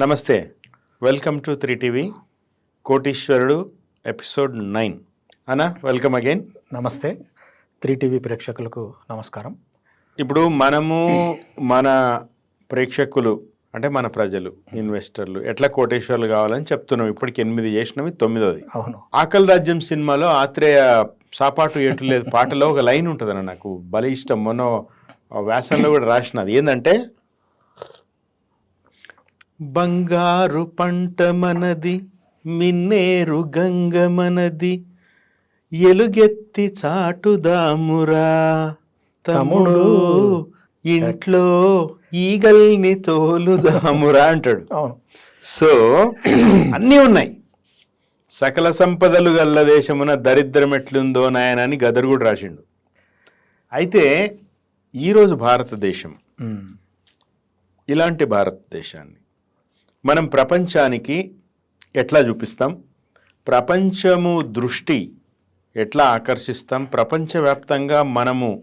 నమస్తే. Welcome to three TV. Kotishwarudu episode nine. అనా welcome again. నమస్తే. త్రీ టీవీ ప్రేక్షకులకు నమస్కారం. ఇప్పుడు మనము మన ప్రేక్షకులు అంటే మన ప్రజలు ఇన్వెస్టర్లు ఎట్లా కోటేశ్వర్లు కావాలని చెప్తున్నాం. ఇప్పటికి ఎనిమిది చేసినవి తొమ్మిదోది. అవును. ఆకలి రాజ్యం సినిమాలో ఆత్రేయ సాపాటు ఎటు లేదు పాటలో ఒక లైన్ ఉంటుందన్న నాకు. బలి ఇష్టం మొన్న వ్యాసంలో కూడా రాసినది. ఏంటంటే బంగారు పంట మనది మిన్నేరు గంగ మనది. ఎలుగెత్తి చాటుదామురా తమ్ముడు ఇంట్లో ఈగల్ని తోలుదామురా అంటాడు. అవును. సో అన్నీ ఉన్నాయి. సకల సంపదలు గల్ల దేశమున దరిద్రం ఎట్లుందో నాయనని గదర్ కూడా రాసిండు. అయితే ఈరోజు భారతదేశం. ఇలాంటి భారతదేశాన్ని మనం ప్రపంచానికి ఎట్లా చూపిస్తాం? ప్రపంచము దృష్టి ఎట్లా ఆకర్షిస్తాం? ప్రపంచవ్యాప్తంగా మనము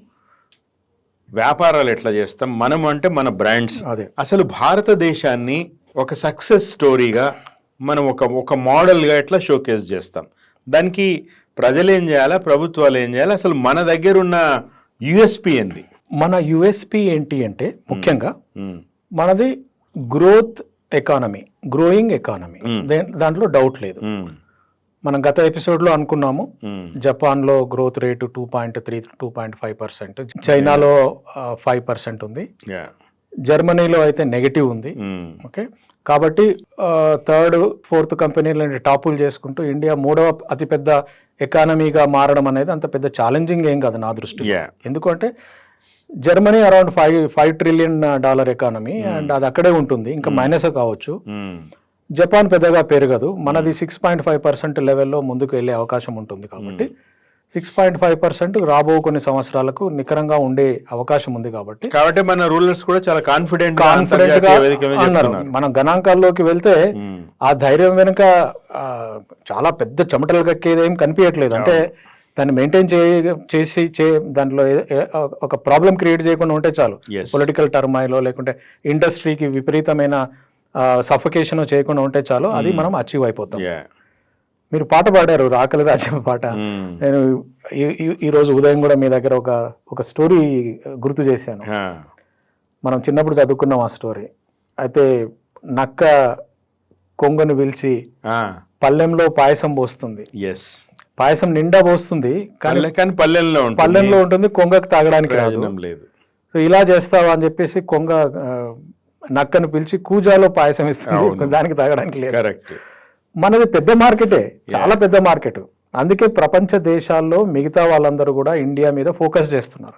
వ్యాపారాలు ఎట్లా చేస్తాం? మనం అంటే మన బ్రాండ్స్. అదే. అసలు భారతదేశాన్ని ఒక సక్సెస్ స్టోరీగా మనం ఒక ఒక మోడల్గా ఎట్లా షోకేస్ చేస్తాం? దానికి ప్రజలు ఏం చేయాలా? ప్రభుత్వాలు ఏం చేయాలి? అసలు మన దగ్గర ఉన్న యుఎస్పి ఏంది? మన యుఎస్పి ఏంటి అంటే ముఖ్యంగా మనది growth economy growing economy Hmm. దాంట్లో డౌట్ లేదు. ఉమ్, మనం గత ఎపిసోడ్లో అనుకున్నాము ఉమ్, జపాన్లో growth rate two point three two point five percent చైనాలో ఫైవ్ పర్సెంట్ ఉంది. జర్మనీలో అయితే నెగిటివ్ ఉంది. ఉమ్, ఓకే? కాబట్టి థర్డ్ ఫోర్త్ కంపెనీలని టాపులు చేసుకుంటూ ఇండియా మూడవ అతిపెద్ద ఎకానమీగా మారడం అనేది అంత పెద్ద ఛాలెంజింగ్ ఏం కాదు నా yeah, ఎందుకంటే Germany around five five trillion dollar economy and అది అక్కడే ఉంటుంది. ఇంకా మైనస్ కావచ్చు. ఉమ్, జపాన్ పెద్దగా పెరగదు. మనది సిక్స్ పాయింట్ ఫైవ్ పర్సెంట్ లెవెల్లో ముందుకు వెళ్ళే అవకాశం ఉంటుంది కాబట్టి సిక్స్ పాయింట్ ఫైవ్ పర్సెంట్ రాబో కొన్ని సంవత్సరాలకు నికరంగా ఉండే అవకాశం ఉంది కాబట్టి కాబట్టి మన రూలర్స్ కూడా చాలా కాన్ఫిడెంట్ కాన్ఫిడెంట్గా అన్నారు. మనం గణాంకాల్లోకి వెళ్తే ఆ ధైర్యం వెనుక చాలా పెద్ద చెమటలు కక్కేది కనిపించట్లేదు అంటే దాన్ని మెయింటైన్ చేసి చే దాంట్లో ఒక ప్రాబ్లం క్రియేట్ చేయకుండా ఉంటే చాలు. పొలిటికల్ టర్మాయిలో లేకుంటే ఇండస్ట్రీకి విపరీతమైన సఫకేషన్ చేయకుండా ఉంటే చాలు అది మనం అచీవ్ అయిపోతాం. మీరు పాట పాడారు రాకలి రాజ్యం పాట. నేను ఈ- ఈ- ఈ రోజు ఉదయం కూడా మీ దగ్గర ఒక ఒక స్టోరీ గుర్తు చేశాను. మనం చిన్నప్పుడు చదువుకున్నాం ఆ స్టోరీ అయితే నక్క కొంగను పిలిచి పల్లెంలో పాయసం పోస్తుంది. ఎస్ పాయసం నిండా పోస్తుంది కానీ కానీ పల్లెల్లో ఉంటుంది. పల్లెంలో ఉంటుంది కొంగకు తాగడానికి లేదు. సో ఇలా చేస్తావా అని చెప్పేసి కొంగ నక్కను పిలిచి కూజాలో పాయసం ఇస్తుంది. దానికి తాగడానికి లేదు. కరెక్ట్. మనది పెద్ద మార్కెటే చాలా పెద్ద మార్కెట్. అందుకే ప్రపంచ దేశాల్లో మిగతా వాళ్ళందరూ కూడా ఇండియా మీద ఫోకస్ చేస్తున్నారు.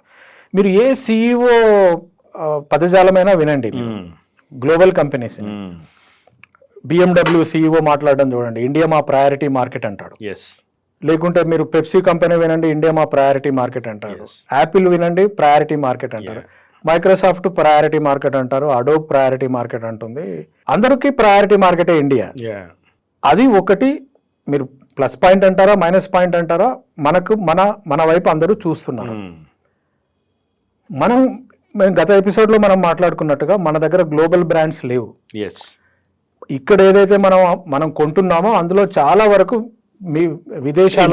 మీరు ఏ సిఇఓ పదజాలమైనా వినండి గ్లోబల్ కంపెనీస్ బిఎండబ్ల్యూ సిఇఓ మాట్లాడడం చూడండి. ఇండియా మా ప్రయారిటీ మార్కెట్ అంటాడు. ఎస్ లేకుంటే మీరు పెప్సీ కంపెనీ వినండి ఇండియా మా ప్రయారిటీ మార్కెట్ అంటారు. యాపిల్ వినండి ప్రయారిటీ మార్కెట్ అంటారు. మైక్రోసాఫ్ట్ ప్రయారిటీ మార్కెట్ అంటారు అడోబ్ ప్రయారిటీ మార్కెట్ అంటుంది. అందరికీ ప్రయారిటీ మార్కెటే ఇండియా అది ఒకటి మీరు ప్లస్ పాయింట్ అంటారా మైనస్ పాయింట్ అంటారా మనకు మన మన వైపు అందరూ చూస్తున్నారు. మనం మేము గత ఎపిసోడ్లో మనం మాట్లాడుకున్నట్టుగా మన దగ్గర గ్లోబల్ బ్రాండ్స్ లేవు. ఎస్ ఇక్కడ ఏదైతే మనం మనం కొంటున్నామో అందులో చాలా వరకు మీ విదేశాల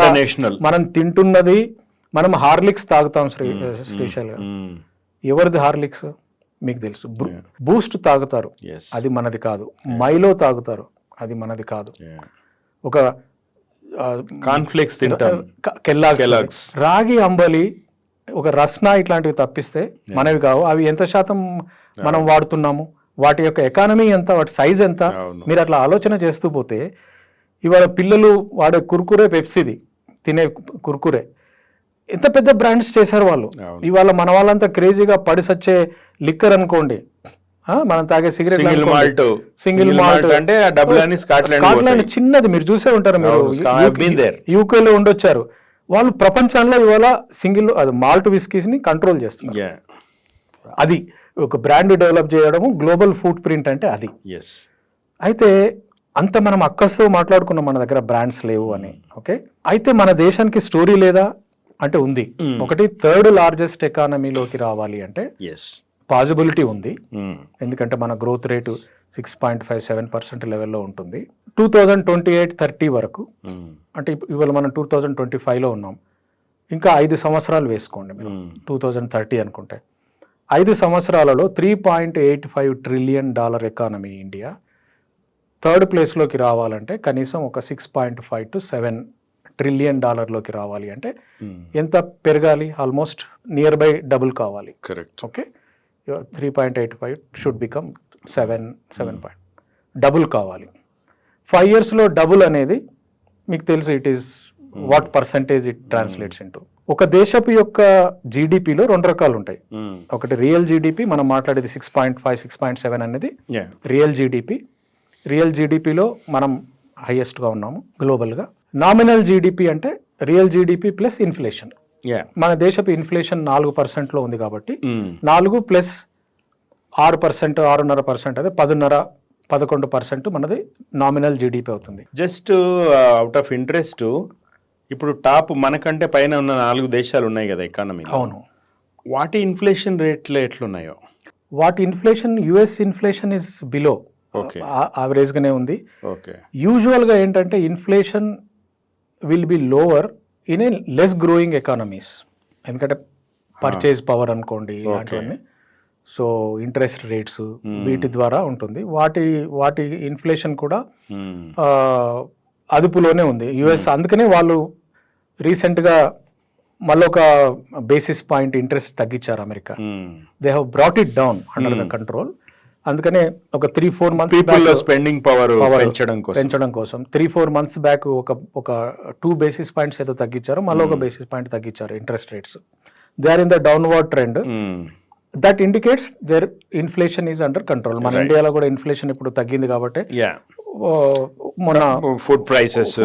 మనం తింటున్నది మనం హార్లిక్స్ తాగుతాం శ్రీ శ్రీశైల్ గారు. ఎవరిది హార్లిక్స్? మీకు తెలుసు. బూస్ట్ తాగుతారు. అది మనది కాదు. మైలో తాగుతారు. అది మనది కాదు. ఒక కాన్ఫ్లిక్స్ తింటాం. క- కెల్లాగ్స్. రాగి అంబలి ఒక రస్నా ఇట్లాంటివి తప్పిస్తే మనవి కావు. అవి ఎంత శాతం మనం వాడుతున్నాము? వాటి యొక్క ఎకానమీ ఎంత? వాటి సైజ్ ఎంత. మీరు అట్లా ఆలోచన చేస్తూ పోతే ఇవాళ పిల్లలు వాడే కుర్కురే పెప్సిది తినే కుర్కురే. ఎంత పెద్ద బ్రాండ్స్ చేశారు వాళ్ళు. ఇవాళ మన వాళ్ళంతా క్రేజీగా పడి సచ్చే లిక్కర్ అనుకోండి. మనం తాగే cigarette single malt single malt అంటే స్కాట్లాండ్ స్కాట్లాండ్ చిన్నది మీరు చూసే ఉంటారు మీరు. యూకేలో ఉండొచ్చారు. వాళ్ళు ప్రపంచంలో ఇవాళ సింగిల్ అది మాల్ట్ విస్కీస్ని కంట్రోల్ చేస్తున్నారు అది ఒక బ్రాండ్ డెవలప్ చేయడము గ్లోబల్ ఫుడ్ ప్రింట్ అంటే అది. ఎస్ అయితే అంత మనం అక్కస్తో మాట్లాడుకున్నాం మన దగ్గర బ్రాండ్స్ లేవు అని ఓకే? అయితే మన దేశానికి స్టోరీ లేదా అంటే ఉంది. ఒకటి థర్డ్ లార్జెస్ట్ ఎకానమీలోకి రావాలి అంటే ఎస్ పాసిబిలిటీ ఉంది. ఎందుకంటే మన growth rate six point five seven percent లెవెల్లో ఉంటుంది. Two thousand twenty eight thirty వరకు. అంటే ఇవాళ మనం టూ థౌజండ్ ట్వంటీ ఫైవ్లో ఉన్నాం. ఇంకా ఐదు సంవత్సరాలు వేసుకోండి మీరు. టూ థౌజండ్ థర్టీ అనుకుంటే. ఐదు సంవత్సరాలలో three point eight five trillion dollar economy India. Third ప్లేస్లోకి రావాలంటే కనీసం ఒక six point five to seven trillion డాలర్లోకి రావాలి అంటే మ్మ్. ఎంత పెరగాలి? ఆల్మోస్ట్ నియర్ బై డబుల్ కావాలి. Correct okay? Three point eight five should become seven seven point double కావాలి. ఫైవ్ ఇయర్స్లో డబుల్ అనేది మీకు తెలుసు it is what percentage it translates into. ఒక దేశపు యొక్క జీడిపిలో రెండు రకాలు ఉంటాయి. ఒకటి రియల్ జీడిపి మనం మాట్లాడేది six point five six point seven అనేది. Real GDP. రియల్ జీడిపిలో మనం హైయెస్ట్గా ఉన్నాము గ్లోబల్గా. నామినల్ జీడిపి అంటే రియల్ జీడిపి ప్లస్ ఇన్ఫ్లేషన్. మన దేశపు ఇన్ఫ్లేషన్ నాలుగు పర్సెంట్లో ఉంది కాబట్టి మ్మ్. నాలుగు ప్లస్ ఆరు పర్సెంట్ ఆరున్నర పర్సెంట్ అదే పదున్నర పదకొండు పర్సెంట్ మనది నామినల్ జీడిపి అవుతుంది. జస్ట్ అవుట్ ఆఫ్ ఇంట్రెస్ట్ ఇప్పుడు టాప్ మనకంటే పైన ఉన్న నాలుగు దేశాలు ఉన్నాయి కదా ఎకానమీ అవును. వాటి ఇన్ఫ్లేషన్ రేట్లు ఎట్లున్నాయో? వాటి inflation US inflation is below యావరేజ్గానే ఉంది. ఓకే. యూజువల్గా ఏంటంటే inflation will be lower in a less growing economies ఎందుకంటే పర్చేజ్ పవర్ అనుకోండి ఇలాంటివన్నీ. సో ఇంట్రెస్ట్ రేట్స్ వీటి ద్వారా ఉంటుంది. వాటి వాటి ఇన్ఫ్లేషన్ కూడా. ఆ, అదుపులోనే ఉంది. యుఎస్ అందుకనే వాళ్ళు రీసెంట్గా మళ్ళీ ఒక బేసిస్ పాయింట్ ఇంట్రెస్ట్ తగ్గించారు America. They have brought it down under the control అందుకనే ఒక three four months people spending power పెంచడం కోసం. పెంచడం కోసం. త్రీ ఫోర్ మంత్స్ బ్యాక్ ఒక ఒక టూ బేసిస్ పాయింట్స్ ఏదో తగ్గించారు మళ్ళీ ఒక బేసిస్ పాయింట్ తగ్గించారు interest rates they are in the downward trend. That indicates there inflation is under control మన ఇండియాలో కూడా ఇన్ఫ్లేషన్ ఇప్పుడు తగ్గింది కాబట్టి మొన్న ఫుడ్ ప్రైసెస్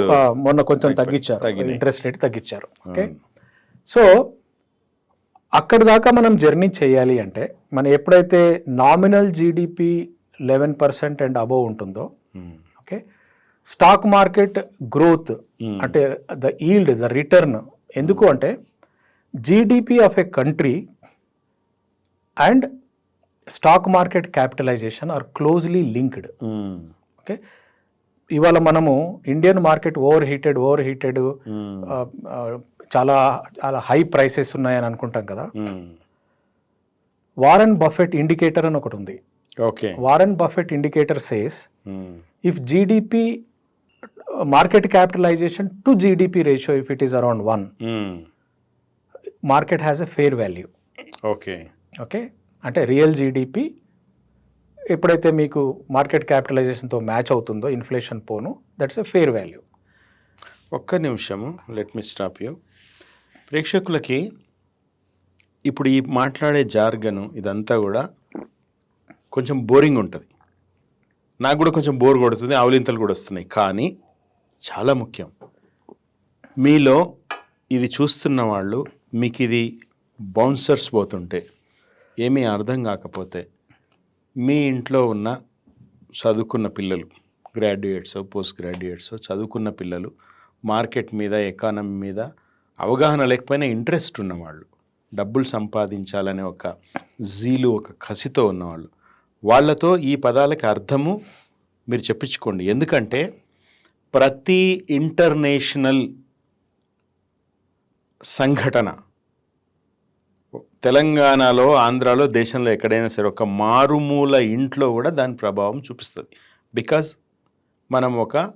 మొన్న కొంచెం తగ్గించారు. ఇంట్రెస్ట్ రేట్ తగ్గించారు. ఓకే సో అక్కడి దాకా మనం జర్నీ చేయాలి అంటే మనం ఎప్పుడైతే nominal GDP eleven percent and above ఉంటుందో ఓకే స్టాక్ మార్కెట్ గ్రోత్ అంటే ద ఈల్డ్ ద రిటర్న్ ఎందుకు అంటే GDP of a country and stock market capitalization are closely linked okay ఇవాళ మనము Indian market overheated overheated చాలా చాలా high prices ఉన్నాయని అనుకుంటాం కదా. వారన్ బఫెట్ ఇండికేటర్ అని ఒకటి ఉంది. Okay. Warren Buffett indicator says if GDP market capitalization to GDP ratio if it is around one market has a fair value okay. Okay అంటే real GDP ఎప్పుడైతే మీకు market క్యాపిటలైజేషన్తో మ్యాచ్ అవుతుందో inflation పోను that's a fair value ఒక్క నిమిషము let me stop you ప్రేక్షకులకి ఇప్పుడు ఈ మాట్లాడే జార్గను ఇదంతా కూడా కొంచెం బోరింగ్ ఉంటుంది. నాకు కూడా కొంచెం బోర్ కొడుతుంది అవలింతలు కూడా వస్తున్నాయి. కానీ చాలా ముఖ్యం. మీలో ఇది చూస్తున్న వాళ్ళు మీకు ఇది బౌన్సర్స్ పోతుంటే ఏమీ అర్థం కాకపోతే మీ ఇంట్లో ఉన్న చదువుకున్న పిల్లలు గ్రాడ్యుయేట్స్ పోస్ట్ గ్రాడ్యుయేట్స్ చదువుకున్న పిల్లలు మార్కెట్ మీద ఎకానమీ మీద అవగాహన లేకపోయినా ఇంట్రెస్ట్ ఉన్నవాళ్ళు డబ్బులు సంపాదించాలనే ఒక జీలు ఒక కసితో ఉన్నవాళ్ళు. వాళ్ళతో ఈ పదాలకి అర్థము మీరు చెప్పించుకోండి. ఎందుకంటే ప్రతి ఇంటర్నేషనల్ సంఘటన తెలంగాణలో ఆంధ్రాలో దేశంలో ఎక్కడైనా సరే ఒక మారుమూల ఇంట్లో కూడా దాని ప్రభావం చూపిస్తుంది. బికాజ్ మనం ఒక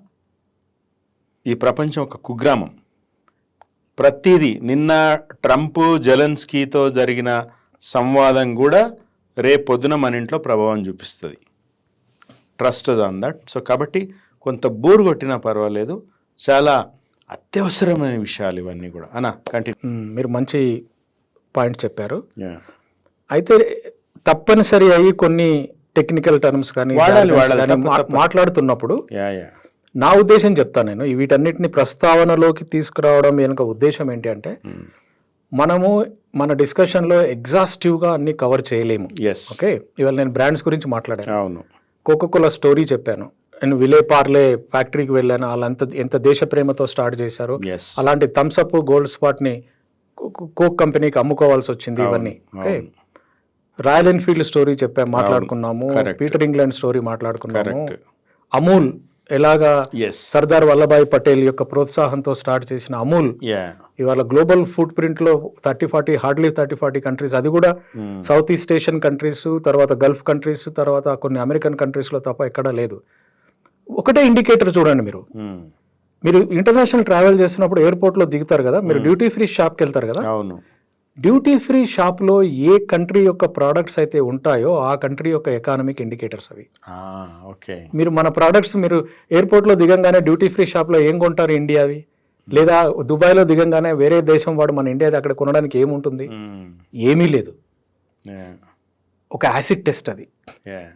ఈ ప్రపంచం ఒక కుగ్రామం. ప్రతిదీ నిన్న ట్రంప్ జెలెన్స్కీతో జరిగిన సంవాదం కూడా రేపొద్దున మన ఇంట్లో ప్రభావం చూపిస్తుంది. ట్రస్ట్ ఆన్ దట్ సో కాబట్టి కొంత బోర్ కొట్టినా పర్వాలేదు. చాలా అత్యవసరమైన విషయాలు ఇవన్నీ కూడా. అనా కంటిన్యూ మీరు మంచి పాయింట్ చెప్పారు. అయితే తప్పనిసరి అయ్యి కొన్ని టెక్నికల్ టర్మ్స్ కానీ వాడాలి, వాడాలి. మాట్లాడుతున్నప్పుడు యా యా నా ఉద్దేశం చెప్తాను నేను. వీటన్నిటిని ప్రస్తావనలోకి తీసుకురావడం వెనుక ఉద్దేశం ఏంటి అంటే మనము మన డిస్కషన్లో ఎగ్జాస్టివ్గా అన్ని కవర్ చేయలేము. ఎస్ ఓకే ఇవాళ నేను బ్రాండ్స్ గురించి మాట్లాడాను. అవును. కోకోకోలా స్టోరీ చెప్పాను. నేను విలే పార్లే ఫ్యాక్టరీకి వెళ్ళాను. వాళ్ళంత ఎంత దేశ ప్రేమతో స్టార్ట్ చేశారు. అలాంటి థమ్స్అప్ గోల్డ్ స్పాట్ని కో- కోక్ కంపెనీకి అమ్ముకోవాల్సి వచ్చింది ఇవన్నీ. ఓకే రాయల్ ఎన్ఫీల్డ్ స్టోరీ చెప్పాం మాట్లాడుకున్నాము. పీటర్ ఇంగ్లాండ్ స్టోరీ మాట్లాడుకున్నాము. అమూల్ ఎలాగా సర్దార్ వల్లభాయ్ పటేల్ యొక్క ప్రోత్సాహంతో స్టార్ట్ చేసిన అమూల్ ఇవాళ గ్లోబల్ ఫుడ్ ప్రింట్లో thirty forty hardly thirty forty countries అది కూడా Hmm. South east Asian countries తర్వాత గల్ఫ్ కంట్రీస్ తర్వాత కొన్ని అమెరికన్ కంట్రీస్లో తప్ప ఎక్కడా లేదు. ఒకటే ఇండికేటర్ చూడండి మీరు. Hmm. మీరు ఇంటర్నేషనల్ ట్రావెల్ చేస్తున్నప్పుడు ఎయిర్పోర్ట్లో దిగుతారు కదా మీరు డ్యూటీ ఫ్రీ షాప్కి వెళ్తారు కదా అవును. డ్యూటీ ఫ్రీ షాప్లో ఏ కంట్రీ యొక్క ప్రోడక్ట్స్ అయితే ఉంటాయో ఆ కంట్రీ యొక్క ఎకానమిక్ ఇండికేటర్స్ అవి. ఓకే. మీరు మన ప్రోడక్ట్స్ మీరు ఎయిర్పోర్ట్లో దిగంగానే డ్యూటీ ఫ్రీ షాప్లో ఏం కొంటారు ఇండియావి లేదా దుబాయ్లో దిగంగానే వేరే దేశం వాడు మన ఇండియాది అక్కడ కొనడానికి ఏముంటుంది. ఏమీ లేదు. ఒక యాసిడ్ టెస్ట్ అది.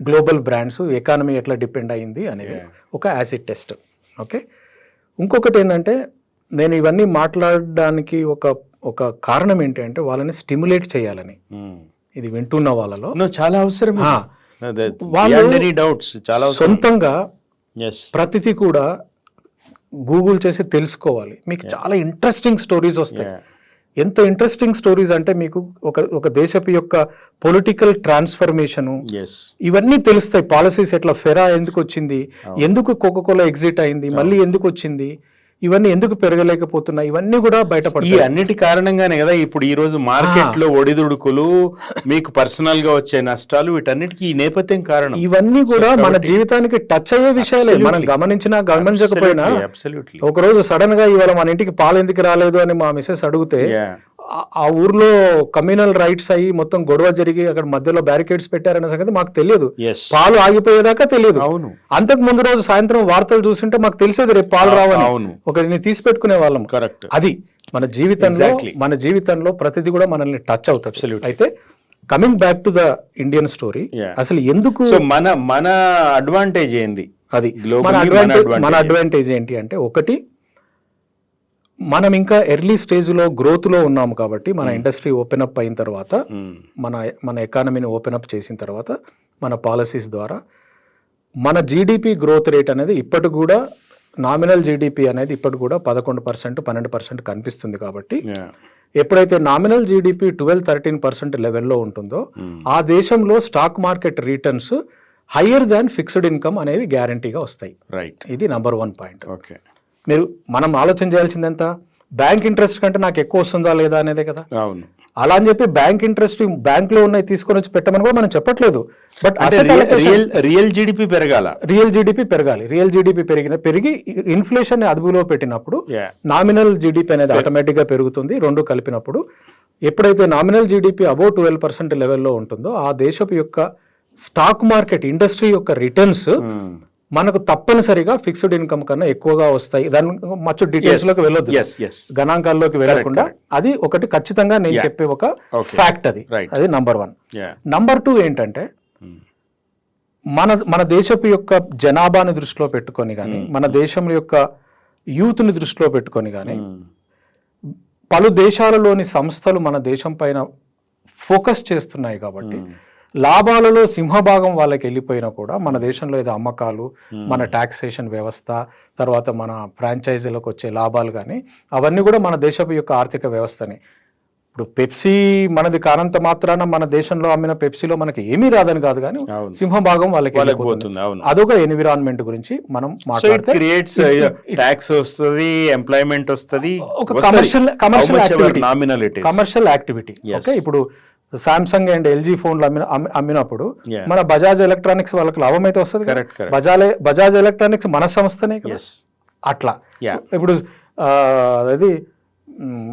గ్లోబల్ బ్రాండ్స్ ఎకానమీ ఎట్లా డిపెండ్ అయింది అనేది. ఒక యాసిడ్ టెస్ట్. ఓకే? ఇంకొకటి ఏంటంటే నేను ఇవన్నీ మాట్లాడడానికి ఒక ఒక కారణం ఏంటి అంటే వాళ్ళని స్టిమ్యులేట్ చేయాలని. ఇది వింటున్న వాళ్ళలో. చాలా అవసరం వాళ్ళు డౌట్స్ చాలా సొంతంగా ప్రతిదీ కూడా గూగుల్ చేసి తెలుసుకోవాలి. మీకు చాలా ఇంట్రెస్టింగ్ స్టోరీస్ వస్తాయి. ఎంత ఇంట్రెస్టింగ్ స్టోరీస్ అంటే మీకు ఒక ఒక దేశపు యొక్క పొలిటికల్ ట్రాన్స్ఫర్మేషను ఇవన్నీ తెలుస్తాయి. పాలసీస్ ఎట్లా ఫెరా ఎందుకు వచ్చింది? ఎందుకు కోకోకోలా ఎగ్జిట్ అయింది? మళ్ళీ ఎందుకు వచ్చింది? ఇవన్నీ ఎందుకు పెరగలేకపోతున్నాయి? ఇవన్నీ కూడా ఈ బయటపడతాయి. అన్నిటి కారణంగానే కదా ఇప్పుడు ఈ రోజు మార్కెట్లో ఒడిదుడుకులు మీకు పర్సనల్గా వచ్చే నష్టాలు వీటన్నిటికీ ఈ నేపథ్యం కారణం. ఇవన్నీ కూడా మన జీవితానికి టచ్ అయ్యే విషయాలే. మనం గమనించినా గమనించకపోయినా ఒక రోజు సడన్గా ఇవాళ మన ఇంటికి పాలు ఎందుకు రాలేదు అని మా మిసెస్ అడిగితే ఆ- ఊర్లో కమ్యూనల్ రైట్స్ అయ్యి మొత్తం గొడవ జరిగి అక్కడ మధ్యలో బ్యారికేడ్స్ పెట్టారనే సంగతి మాకు తెలియదు. పాలు ఆగిపోయేదాకా తెలియదు. అవును. అంతకు ముందు రోజు సాయంత్రం వార్తలు చూస్తుంటే మాకు తెలిసేది రేపు పాలు రావని. అవును. ఒకరిని తీసి పెట్టుకునే వాళ్ళం. కరెక్ట్ అది మన జీవితంలో. మన జీవితంలో ప్రతిదీ కూడా మనల్ని టచ్ అవుతుంది. అయితే coming back to the Indian story. అసలు ఎందుకు మన మన అడ్వాంటేజ్ ఏంది? అది. అడ్వాంటేజ్ మన అడ్వాంటేజ్ ఏంటి అంటే ఒకటి మనం ఇంకా ఎర్లీ స్టేజ్లో గ్రోత్లో ఉన్నాము కాబట్టి మన ఇండస్ట్రీ ఓపెన్ అప్ అయిన తర్వాత Mm. మన మన ఎకానమీని ఓపెన్ అప్ చేసిన తర్వాత మన పాలసీస్ ద్వారా మన జీడిపి గ్రోత్ రేట్ అనేది ఇప్పటి కూడా నామినల్ జీడిపి అనేది ఇప్పటి కూడా పదకొండు పర్సెంట్ పన్నెండు పర్సెంట్ కనిపిస్తుంది కాబట్టి. ఎప్పుడైతే nominal GDP twelve thirteen percent లెవెల్లో ఉంటుందో Mm. ఆ దేశంలో stock market returns higher than fixed income అనేవి గ్యారంటీగా వస్తాయి రైట్ ఇది నంబర్ వన్ పాయింట్ ఓకే మీరు మనం ఆలోచన చేయాల్సింది ఎంత బ్యాంక్ ఇంట్రెస్ట్ కంటే నాకు ఎక్కువ వస్తుందా లేదా అనేదే కదా. అవును. అలా అని చెప్పి బ్యాంక్ ఇంట్రెస్ట్ బ్యాంక్లో ఉన్నాయి తీసుకొని వచ్చి పెట్టమని కూడా మనం చెప్పట్లేదు. బట్ రియల్ రియల్ జీడిపి పెరగాల. రియల్ జీడిపి పెరగాలి. రియల్ జీడిపి పెరిగిన పెరిగి ఇన్ఫ్లేషన్ అదుపులో పెట్టినప్పుడు. నామినల్ జీడిపి అనేది ఆటోమేటిక్గా పెరుగుతుంది. రెండు కలిపినప్పుడు ఎప్పుడైతే nominal GDP above twelve percent లెవెల్లో ఉంటుందో ఆ దేశపు యొక్క స్టాక్ మార్కెట్ ఇండస్ట్రీ యొక్క రిటర్న్స్. మనకు తప్పనిసరిగా ఫిక్స్డ్ ఇన్కమ్ కన్నా ఎక్కువగా వస్తాయి. దాని మచ్చు డీటెయిల్స్లోకి వెళ్ళొద్దు. ఎస్ ఎస్ గణాంకాల్లోకి వెళ్ళకుండా అది ఒకటి ఖచ్చితంగా నేను. చెప్పే ఒక. ఫ్యాక్ట్ అది. అది నంబర్ వన్ నంబర్ టూ ఏంటంటే మన మన దేశపు యొక్క జనాభాని దృష్టిలో పెట్టుకొని కానీ మన దేశం యొక్క యూత్ని దృష్టిలో పెట్టుకొని కానీ పలు దేశాలలోని సంస్థలు మన దేశం పైన ఫోకస్ చేస్తున్నాయి కాబట్టి లాభాలలో సింహభాగం వాళ్ళకి వెళ్ళిపోయినా కూడా మన దేశంలో ఏదో అమ్మకాలు మన టాక్సేషన్ వ్యవస్థ తర్వాత మన ఫ్రాంచైజీలకు వచ్చే లాభాలు కానీ అవన్నీ కూడా మన దేశపు యొక్క ఆర్థిక వ్యవస్థని. ఇప్పుడు పెప్సీ మనది కానంత మాత్రాన మన దేశంలో అమ్మిన పెప్సీలో మనకి ఏమీ రాదని కాదు కానీ. సింహభాగం వాళ్ళకి అదొక ఎన్విరాన్మెంట్ గురించి మనం మాట్లాడితే ట్యాక్స్ వస్తుంది ఎంప్లాయ్మెంట్ వస్తుంది ఒక. Nominal it commercial activity. Okay ఇప్పుడు సామ్సంగ్ అండ్ ఎల్జీ ఫోన్లు అమ్మిన అమ్మి- అమ్మినప్పుడు. మన బజాజ్ ఎలక్ట్రానిక్స్ వాళ్ళకి లాభం అయితే వస్తుంది. బజాజ్ బజాజ్ ఎలక్ట్రానిక్స్ మన సంస్థనే కదా అట్లా. ఇప్పుడు అది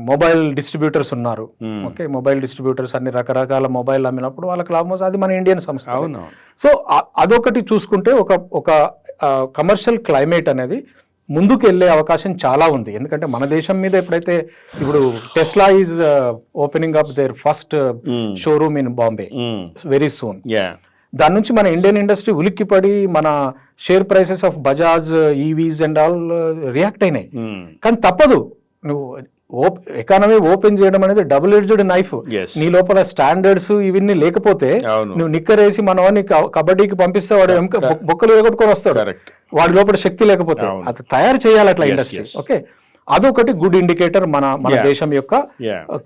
మొబైల్ డిస్ట్రిబ్యూటర్స్ ఉన్నారు. ఓకే మొబైల్ డిస్ట్రిబ్యూటర్స్ అన్ని రకరకాల మొబైల్ అమ్మినప్పుడు వాళ్ళకి లాభం వస్తుంది అది మన ఇండియన్ సంస్థ అవును సో అదొకటి చూసుకుంటే ఒక ఒక కమర్షియల్ క్లైమేట్ అనేది ముందుకు వెళ్ళే అవకాశం చాలా ఉంది. ఎందుకంటే మన దేశం మీద ఎప్పుడైతే ఇప్పుడు Tesla is opening up there first. Showroom in Bombay very soon yeah దాని నుంచి మన ఇండియన్ ఇండస్ట్రీ ఉలిక్కిపడి మన share prices of Bajaj EVs and all react అయినాయి. కానీ తప్పదు. నువ్వు ఎకానమీ ఓపెన్ చేయడం అనేది డబుల్ ఎడ్జ్డ్ నైఫ్. నీ లోపల స్టాండర్డ్స్ ఇవన్నీ లేకపోతే. నువ్వు నిక్కరేసి మనవాన్ని కబడ్డీకి పంపిస్తే వాడు బొక్కలు ఎగొట్టుకొని వస్తాడు వాడి లోపల శక్తి లేకపోతే. అది తయారు చేయాలి అట్లా ఇండస్ట్రీ. ఓకే అదొకటి గుడ్ ఇండికేటర్ మన మన. దేశం యొక్క.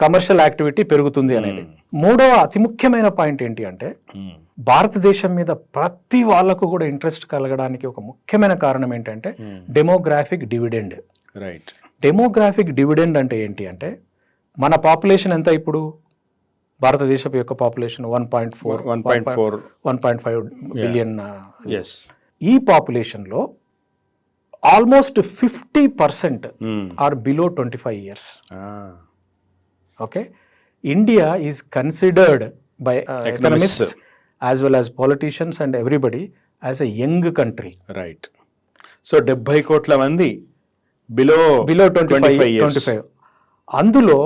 కమర్షియల్ యాక్టివిటీ పెరుగుతుంది అనేది మూడవ అతి ముఖ్యమైన పాయింట్ ఏంటి అంటే Hmm. భారతదేశం మీద ప్రతి వాళ్ళకు కూడా ఇంట్రెస్ట్ కలగడానికి ఒక ముఖ్యమైన కారణం ఏంటంటే demographic dividend right demographic dividend అంటే ఏంటి అంటే మన పాపులేషన్ ఎంత ఇప్పుడు? భారతదేశం యొక్క population one point four 1.4 one point five billion yes ఈ పాపులేషన్లో almost fifty percent. Are below twenty five years. Okay India is considered by. Economists as well as politicians and everybody as a young country right so డెబ్బై కోట్ల మంది below below twenty five. Twenty five అందులో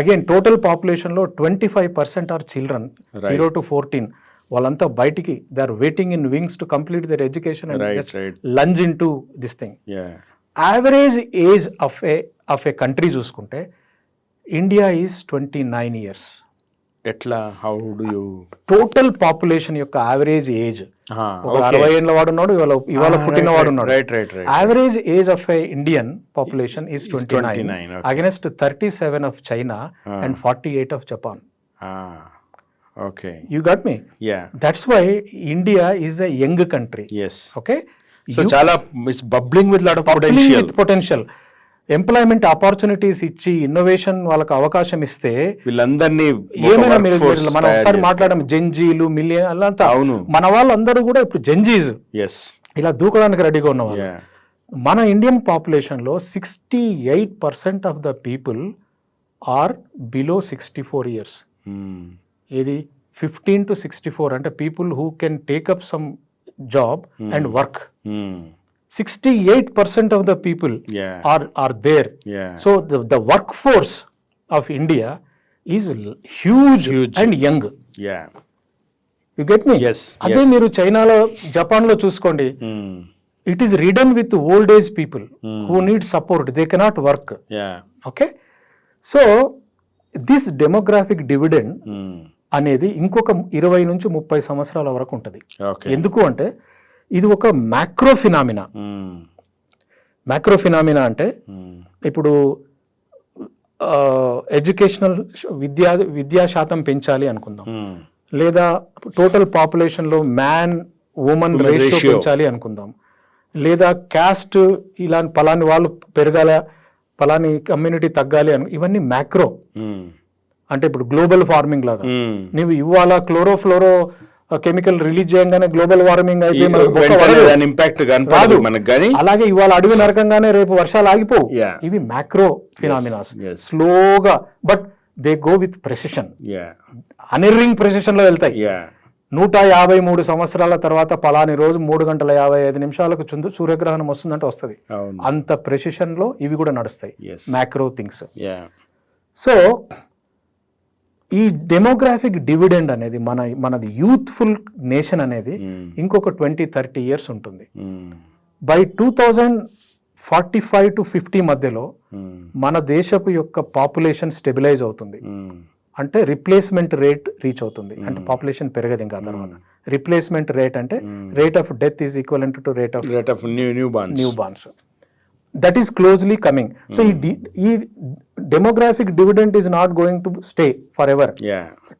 again total పాపులేషన్లో twenty five percent are children. Zero to fourteen వాళ్ళంతా బయటికి they are waiting in wings to complete their education. Lunge in to this thing average age of a of a country చూసుకుంటే India is twenty nine years ఎట్లా? How do you total population యొక్క average age అరవై ఏళ్ళ వాడు ఉన్నాడు ఇవాళ ఇవాళ పుట్టిన వాడు ఉన్నాడు right right right average age of a Indian population is twenty nine 29, okay. Against thirty seven of China. And forty eight of Japan okay you got me yeah that's why India is a young country yes okay so చాలా it's bubbling with lot of potential with potential employment opportunities ఇచ్చి innovation వాళ్ళకి అవకాశం ఇస్తే వీళ్ళందరినీ ఏమైనా మీరు మనం ఒకసారి. మాట్లాడడం జెంజీలు మిలియన్ అలా అవును. మన వాళ్ళందరూ కూడా ఇప్పుడు జెంజీస్ ఎస్ ఇలా దూకడానికి రెడీగా ఉన్నవాళ్ళు మన Indian పాపులేషన్లో sixty eight percent of the people are below sixty four years. ఇది ఫిఫ్టీన్ టు సిక్స్టీ ఫోర్ అంటే people who can take up some job and work sixty eight percent of the people are are there so the work force of India is huge. And young yeah get me Yes, అదే. మీరు చైనాలో జపాన్లో చూసుకోండి. Hmm. It is ridden with old age people who need support they cannot work okay so this demographic dividend Hmm. అనేది ఇంకొక ఇరవై నుంచి ముప్పై సంవత్సరాల వరకు ఉంటుంది. ఎందుకు అంటే ఇది ఒక macro phenomena Hmm. Macro phenomena అంటే Hmm. ఇప్పుడు ఎడ్యుకేషనల్ విద్యా విద్యా శాతం పెంచాలి అనుకుందాం Hmm. లేదా టోటల్ పాపులేషన్లో మ్యాన్ ఉమెన్ రేషియో. పెంచాలి అనుకుందాం లేదా క్యాస్ట్ ఇలా పలాని వాళ్ళు పెరగాల పలాని కమ్యూనిటీ తగ్గాలి అను ఇవన్నీ మ్యాక్రో. అంటే ఇప్పుడు గ్లోబల్ ఫార్మింగ్ లాగా. నువ్వు ఇవాళ క్లోరోఫ్లోరో కెమికల్ రిలీజ్ చేయగానే గ్లోబల్ వార్మింగ్ అయితే మనకు ఇంపాక్ట్ మనకు కానీ. అలాగే ఇవాళ అడవి నరకంగానే రేపు వర్షాలు ఆగిపోవు. ఇవి మ్యాక్రో ఫినామినాస్. స్లోగా but they go with precision. Unerring ప్రెసిషన్లో వెళ్తాయి. నూట యాభై మూడు సంవత్సరాల తర్వాత పలాని రోజు మూడు గంటల యాభై ఐదు నిమిషాలకు చుందు సూర్యగ్రహణం వస్తుందంటే వస్తుంది. అంత ప్రెసిషన్లో ఇవి కూడా నడుస్తాయి. Macro things. యా సో ఈ డెమోగ్రాఫిక్ డివిడెండ్ అనేది మన మనది యూత్ఫుల్ నేషన్ అనేది Hmm. ఇంకొక ట్వంటీ థర్టీ ఇయర్స్ ఉంటుంది. By two thousand forty five to fifty మధ్యలో Hmm. మన దేశపు యొక్క పాపులేషన్ స్టెబిలైజ్ అవుతుంది. Hmm. అంటే రిప్లేస్మెంట్ రేట్ రీచ్ అవుతుంది. అంటే పాపులేషన్ పెరగదు ఇంకా తర్వాత. రిప్లేస్మెంట్ రేట్ అంటే rate of death is equivalent to rate of rate of new new borns new borns that is closely coming so ఈ ఈ demographic dividend is not going to stay for ever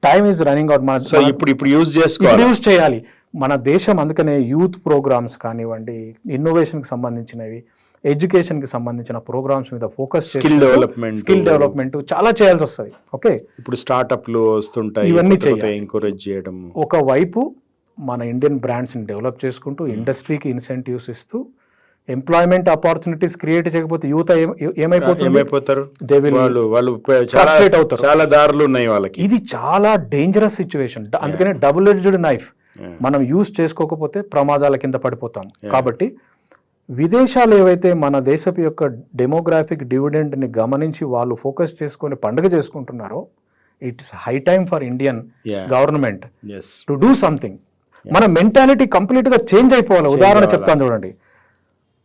time is running out మన so ఇప్పుడు ఇప్పుడు use చేసుకోవాలి. Use చేయాలి. మన దేశం అందుకనే యూత్ ప్రోగ్రామ్స్ కానివ్వండి ఇన్నోవేషన్కి సంబంధించినవి ఎడ్యుకేషన్కి సంబంధించిన ప్రోగ్రామ్స్ మీద focus Skill development. Skill development చాలా చేయాల్సి వస్తుంది. ఓకే ఇప్పుడు స్టార్టప్లు వస్తుంటాయి ఇవన్నీ ఎంకరేజ్ చేయడం ఒకవైపు మన ఇండియన్ బ్రాండ్స్ని డెవలప్ చేసుకుంటూ ఇండస్ట్రీకి ఇన్సెంటివ్స్ ఇస్తూ ఎంప్లాయ్మెంట్ ఆపర్చునిటీస్ క్రియేట్ చేయకపోతే యూత్ ఏమైపోతుంది? ఏమైపోతారు? వాళ్ళు వాళ్ళు చాలా దారులు ఉన్నాయి వాళ్ళకి. ఇది చాలా డేంజరస్ సిచ్యువేషన్ అందుకనే డబుల్ ఎడ్జ్డ్ నైఫ్ మనం యూజ్ చేసుకోకపోతే ప్రమాదాల కింద పడిపోతాం. కాబట్టి విదేశాలు ఏవైతే మన దేశపు యొక్క డెమోగ్రాఫిక్ డివిడెండ్ని గమనించి వాళ్ళు ఫోకస్ చేసుకొని పండుగ చేసుకుంటున్నారో it's high time for Indian. Government to do something మన మెంటాలిటీ కంప్లీట్గా చేంజ్ అయిపోవాలి. ఉదాహరణ చెప్తాను చూడండి.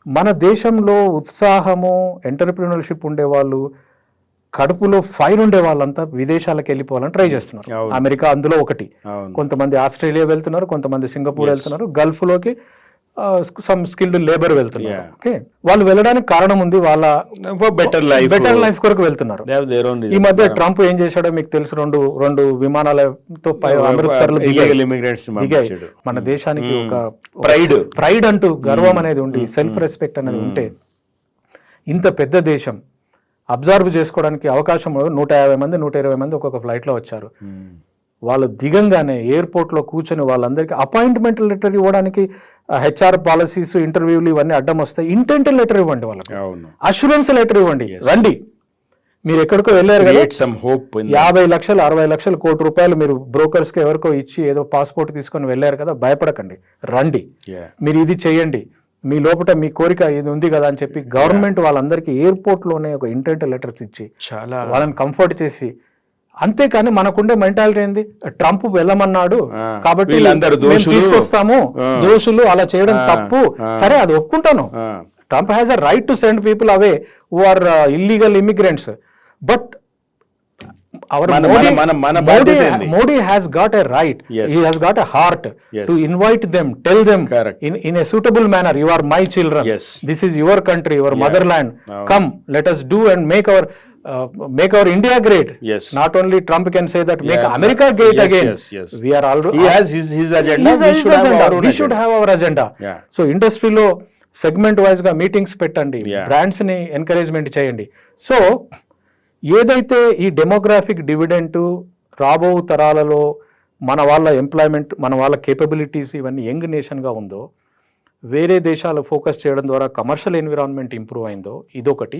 మన దేశంలో ఉత్సాహము ఎంటర్ప్రినర్షిప్ ఉండేవాళ్ళు కడుపులో ఫైర్ ఉండే వాళ్ళంతా విదేశాలకు వెళ్ళిపోవాలని ట్రై చేస్తున్నారు. అమెరికా అందులో ఒకటి. కొంతమంది ఆస్ట్రేలియా వెళ్తున్నారు కొంతమంది సింగపూర్ వెళ్తున్నారు గల్ఫ్లోకి సమ్ స్కిల్డ్ లేబర్ వెళ్తున్నారు. ఓకే వాళ్ళు వెళ్ళడానికి కారణం ఉంది వాళ్ళ బెటర్ లైఫ్ బెటర్ లైఫ్ కొరకు వెళ్తున్నారు. ఈ మధ్య ట్రంప్ ఏం చేశాడో మీకు తెలుసు రెండు రెండు విమానాలతో దిగాయి. మన దేశానికి ఒక Pride. ప్రైడ్ అంటూ గర్వం అనేది ఉండి సెల్ఫ్ రెస్పెక్ట్ అనేది ఉంటే ఇంత పెద్ద దేశం అబ్జర్వ్ చేసుకోవడానికి అవకాశం. నూట యాభై మంది నూట ఇరవై మంది ఒక్కొక్క flight లో వచ్చారు. వాళ్ళు దిగంగానే ఎయిర్పోర్ట్లో కూర్చొని వాళ్ళందరికీ అపాయింట్మెంట్ లెటర్ ఇవ్వడానికి హెచ్ఆర్ పాలసీస్ ఇంటర్వ్యూలు ఇవన్నీ అడ్డం వస్తాయి. ఇంటెంట్ లెటర్ ఇవ్వండి వాళ్ళకి. అష్యూరెన్స్ లెటర్ ఇవ్వండి. రండి. మీరు ఎక్కడికో వెళ్ళారు కదా యాభై లక్షలు అరవై లక్షలు కోటి రూపాయలు మీరు బ్రోకర్స్కి ఎవరికో ఇచ్చి ఏదో పాస్పోర్ట్ తీసుకొని వెళ్ళారు కదా భయపడకండి. రండి. మీరు ఇది చేయండి. మీ లోపల మీ కోరిక ఇది ఉంది కదా అని చెప్పి గవర్నమెంట్ వాళ్ళందరికీ ఎయిర్పోర్ట్లోనే ఒక ఇంటెంట్ లెటర్స్ ఇచ్చి చాలా వాళ్ళని కంఫర్ట్ చేసి అంతేకాని మనకుండే మెంటాలిటీ ఏంది ట్రంప్ వెళ్ళమన్నాడు కాబట్టి. తీసుకొస్తాము. దోషులు అలా చేయడం తప్పు సరే అది ఒప్పుకుంటాను Trump has a right to send people away who are illegal immigrants but Modi has got a right. He has got a heart. To invite them tell them. In in a suitable manner you are my children. This is your country your mother land. Come let us do and make our make our India great Yes. Not only Trump can say that make. America great Yes, again yes, yes. We're all he has his his agenda we should have our own we should our agenda. So ఇండస్ట్రీలో segment వైజ్గా meetings పెట్టండి. బ్రాండ్స్ని encouragement చేయండి so ఏదైతే ఈ demographic dividend రాబో తరాలలో మన వాళ్ళ ఎంప్లాయ్మెంట్ మన వాళ్ళ కేపబిలిటీస్ ఇవన్నీ యంగ్ నేషన్గా ఉందో వేరే దేశాలు ఫోకస్ చేయడం ద్వారా కమర్షియల్ ఎన్విరాన్మెంట్ ఇంప్రూవ్ అయిందో ఇదొకటి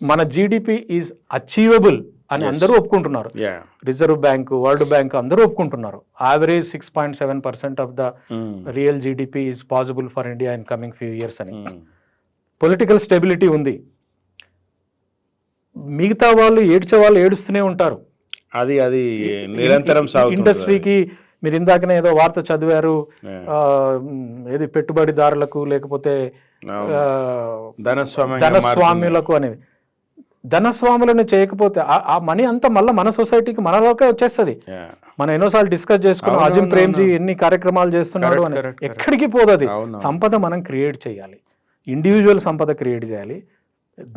మన జీడిపి ఈజ్ అచీవబుల్ అని అందరూ ఒప్పుకుంటున్నారు. రిజర్వ్ బ్యాంక్ వరల్డ్ బ్యాంక్ అందరూ ఒప్పుకుంటున్నారు. Average six point seven percent of the. Real GDP is possible for India in coming few years అని. పొలిటికల్ స్టెబిలిటీ ఉంది. మిగతా వాళ్ళు ఏడ్చే వాళ్ళు ఏడుస్తూనే ఉంటారు. అది అది నిరంతరం ఇండస్ట్రీకి మీరు ఇందాకనే ఏదో వార్త చదివారు. ఏది పెట్టుబడిదారులకు లేకపోతే ధనస్వామ్యులకు అనేది ధనస్వాములను చేయకపోతే ఆ- మనీ అంతా మళ్ళీ మన సొసైటీకి మనలోకే వచ్చేస్తుంది. మనం ఎన్నోసార్లు డిస్కస్ చేసుకున్నాం అజిం ప్రేమ్జీ. ఎన్ని కార్యక్రమాలు చేస్తున్నాడు అని. ఎక్కడికి పోదది. సంపద మనం క్రియేట్ చేయాలి ఇండివిజువల్ సంపద క్రియేట్ చేయాలి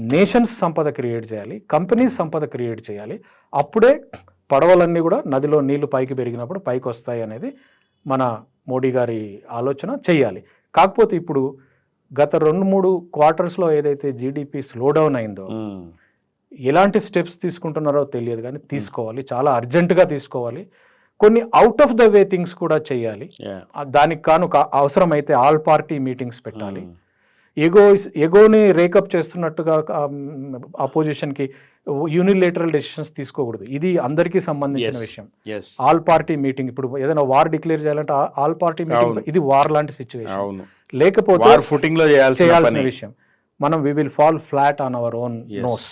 నేషన్స్ సంపద క్రియేట్ చేయాలి కంపెనీస్ సంపద క్రియేట్ చేయాలి అప్పుడే పడవలన్నీ కూడా నదిలో నీళ్ళు పైకి పెరిగినప్పుడు పైకి వస్తాయి అనేది మన మోడీ గారి ఆలోచన చేయాలి కాకపోతే ఇప్పుడు గత రెండు మూడు క్వార్టర్స్లో ఏదైతే జీడిపి స్లో డౌన్ అయిందో. ఎలాంటి స్టెప్స్ తీసుకుంటున్నారో తెలియదు కానీ తీసుకోవాలి. చాలా అర్జెంటుగా తీసుకోవాలి. కొన్ని out of the way things కూడా చేయాలి. దానికి కాను అవసరమైతే ఆల్ పార్టీ మీటింగ్స్ పెట్టాలి. Mm. ఎగో ఎగోని రేకప్ చేస్తున్నట్టుగా అపోజిషన్కి యూనిలేటరల్ డెసిషన్స్ తీసుకోకూడదు. ఇది అందరికీ సంబంధించిన. విషయం. ఆల్ పార్టీ మీటింగ్ ఇప్పుడు ఏదైనా వార్ డిక్లేర్ చేయాలంటే ఆల్ పార్టీ మీటింగ్. ఇది వార్ లాంటి సిచ్యువేషన్ లేకపోతే ఫుటింగ్లో చేయాల్సిన విషయం. మనం we will fall flat on our own. Nose.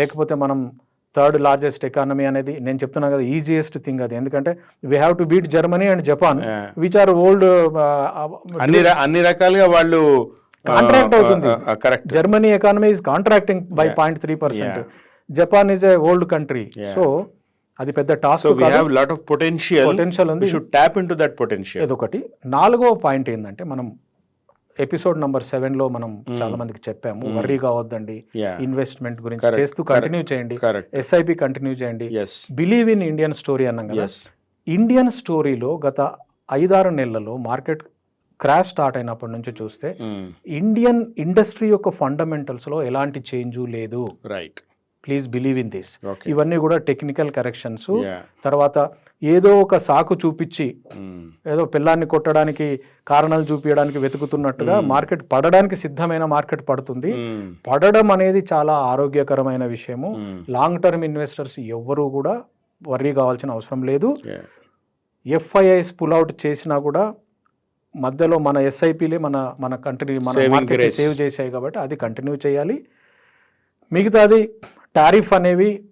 లేకపోతే మనం థర్డ్ లార్జెస్ట్ ఎకానమీ అనేది నేను చెప్తున్నాను కదా ఈజియెస్ట్ థింగ్ అది ఎందుకంటే we have to beat Germany and Japan. Which are old అన్ని అన్ని రకాలుగా వాళ్ళు కాంట్రాక్ట్ అవుతుంది correct Germany economy is contracting by. Point three percent. Japan is a old country. So అది పెద్ద task we have lot of potential Potential ఉంది. Should tap into that potential ఇదొకటి నాలుగో పాయింట్ ఏంటంటే మనం ఎపిసోడ్ నంబర్ సెవెన్లో మనం చాలా మందికి చెప్పాము. వర్రీ కావద్దండి. ఇన్వెస్ట్మెంట్ గురించి చేస్తూ కంటిన్యూ చేయండి. ఎస్ఐపి కంటిన్యూ చేయండి. బిలీవ్ ఇన్ ఇండియన్ స్టోరీ అన్నాం కదా. ఇండియన్ స్టోరీలో గత ఐదారు నెలలలో మార్కెట్ క్రాష్ స్టార్ట్ అయినప్పటి నుంచి చూస్తే. ఇండియన్ ఇండస్ట్రీ యొక్క fundamentals లో ఎలాంటి చేంజ్ లేదు. Right please believe in this ఇవన్నీ కూడా టెక్నికల్ కరెక్షన్స్. తర్వాత ఏదో ఒక సాకు చూపించి. ఏదో పిల్లాన్ని కొట్టడానికి కారణాలు చూపించడానికి వెతుకుతున్నట్టుగా మార్కెట్ పడడానికి సిద్ధమైన మార్కెట్ పడుతుంది. పడడం అనేది చాలా ఆరోగ్యకరమైన విషయము. లాంగ్ టర్మ్ ఇన్వెస్టర్స్ ఎవ్వరూ కూడా వర్రీ కావాల్సిన అవసరం లేదు. ఎఫ్ఐఐస్ పుల్అవుట్ చేసినా కూడా మధ్యలో మన ఎస్ఐపిలే మన మన కంట్రీ మన. సేవ్ చేసాయి కాబట్టి అది కంటిన్యూ చేయాలి మిగతాది టారిఫ్ అనేవి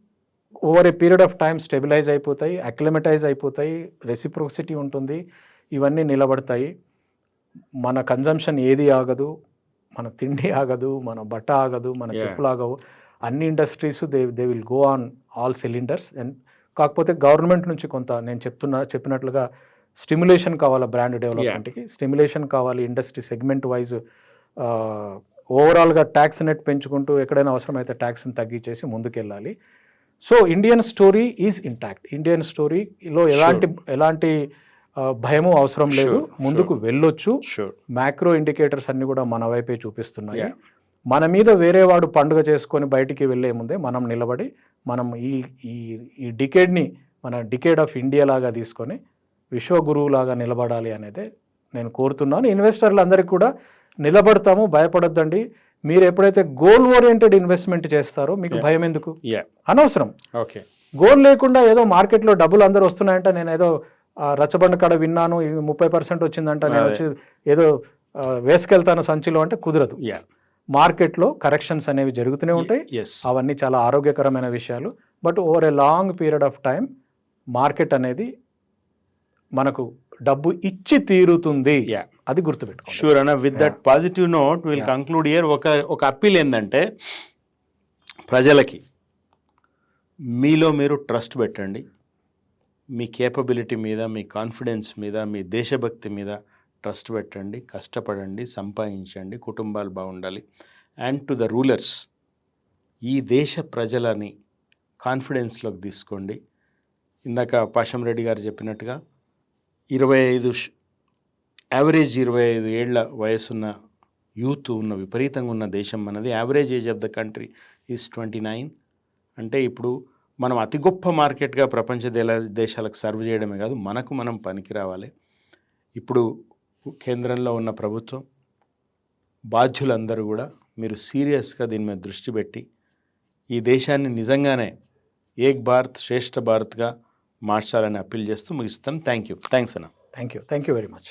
over a period of time stabilize అయిపోతాయి అక్లిమటైజ్ అయిపోతాయి రెసిప్రోసిటీ ఉంటుంది ఇవన్నీ నిలబడతాయి. మన కన్జంప్షన్ ఏది ఆగదు మన తిండి ఆగదు మన బట్ట ఆగదు మన. చెప్పులు ఆగవు. అన్ని industries they they will go on all cylinders and కాకపోతే గవర్నమెంట్ నుంచి కొంత నేను చెప్తున్నా చెప్పినట్లుగా స్టిమ్యులేషన్ కావాలా బ్రాండ్ డెవలప్మెంట్కి స్టిమ్యులేషన్ కావాలి ఇండస్ట్రీ సెగ్మెంట్ వైజ్ ఓవరాల్గా ట్యాక్స్ నెట్ పెంచుకుంటూ ఎక్కడైనా అవసరమైతే ట్యాక్స్ని తగ్గించేసి ముందుకెళ్ళాలి. So Indian story is intact. Indian స్టోరీలో ఎలాంటి ఎలాంటి భయము అవసరం లేదు. ముందుకు వెళ్ళొచ్చు. మ్యాక్రో ఇండికేటర్స్ అన్ని కూడా మన వైపే చూపిస్తున్నాయి. మన మీద వేరే వాడు పండుగ చేసుకొని బయటికి వెళ్ళే ముందే మనం నిలబడి మనం ఈ ఈ ఈ డికేడ్ని మన డికేడ్ ఆఫ్ ఇండియా లాగా తీసుకొని విశ్వగురువు లాగా నిలబడాలి అనేది నేను కోరుతున్నాను. ఇన్వెస్టర్లు అందరికీ కూడా నిలబడతాము భయపడొద్దండి. మీరు ఎప్పుడైతే గోల్ ఓరియంటెడ్ ఇన్వెస్ట్మెంట్ చేస్తారో మీకు. భయం ఎందుకు? అనవసరం. ఓకే గోల్ లేకుండా ఏదో మార్కెట్లో డబ్బులు అందరూ వస్తున్నాయంట నేను ఏదో రచ్చబండ కాడ విన్నాను ముప్పై పర్సెంట్ వచ్చిందంట నేను. వచ్చి ఏదో వేసుకెళ్తాను సంచిలో అంటే కుదరదు. యా మార్కెట్లో కరెక్షన్స్ అనేవి జరుగుతూనే ఉంటాయి. అవన్నీ చాలా ఆరోగ్యకరమైన విషయాలు. But over a long period of time market అనేది మనకు డబ్బు ఇచ్చి తీరుతుంది. యా అది గుర్తుపెట్టుకోండి. షూర్ అన్న with that positive note will. Conclude here ఒక ఒక అప్పీల్ ఏంటంటే ప్రజలకి మీలో మీరు ట్రస్ట్ పెట్టండి. మీ కేపబిలిటీ మీద మీ కాన్ఫిడెన్స్ మీద మీ దేశభక్తి మీద ట్రస్ట్ పెట్టండి కష్టపడండి సంపాదించండి కుటుంబాలు బాగుండాలి. అండ్ టు ద రూలర్స్ ఈ దేశ ప్రజలని కాన్ఫిడెన్స్లోకి తీసుకోండి. ఇందాక పాషం రెడ్డి గారు చెప్పినట్టుగా ఇరవై ఐదు యావరేజ్ ఇరవై ఐదు ఏళ్ళ వయసున్న యూత్ ఉన్న విపరీతంగా ఉన్న దేశం మనది. Average age of the country is twenty nine అంటే ఇప్పుడు మనం అతి గొప్ప మార్కెట్గా ప్రపంచ దేశాలకు సర్వ్ చేయడమే కాదు మనకు మనం పనికి రావాలి. ఇప్పుడు కేంద్రంలో ఉన్న ప్రభుత్వం బాధ్యులందరూ కూడా మీరు సీరియస్గా దీని మీద దృష్టి పెట్టి ఈ దేశాన్ని నిజంగానే ఏక్ భారత్ శ్రేష్ఠ భారత్గా మార్చాలని అప్పీల్ చేస్తూ ముగిస్తాను థ్యాంక్ యూ థ్యాంక్స్ అన్న. Thank you thank you very much.